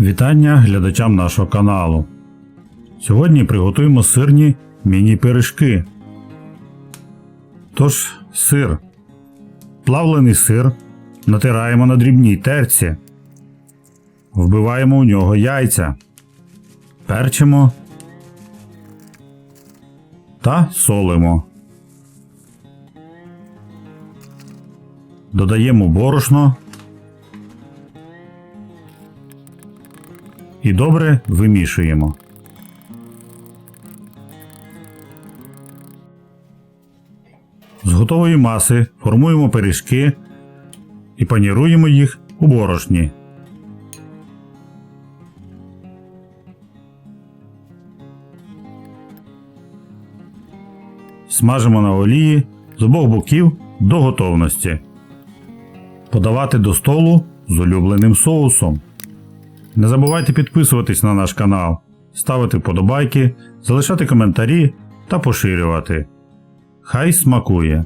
Вітання глядачам нашого каналу. Сьогодні приготуємо сирні міні-пиріжки. Тож, сир. Плавлений сир натираємо на дрібній терці. Вбиваємо у нього яйця. Перчимо та солимо. Додаємо борошно і добре вимішуємо. З готової маси формуємо пиріжки і паніруємо їх у борошні. Смажимо на олії з обох боків до готовності. Подавати до столу з улюбленим соусом. Не забувайте підписуватись на наш канал, ставити вподобайки, залишати коментарі та поширювати. Хай смакує!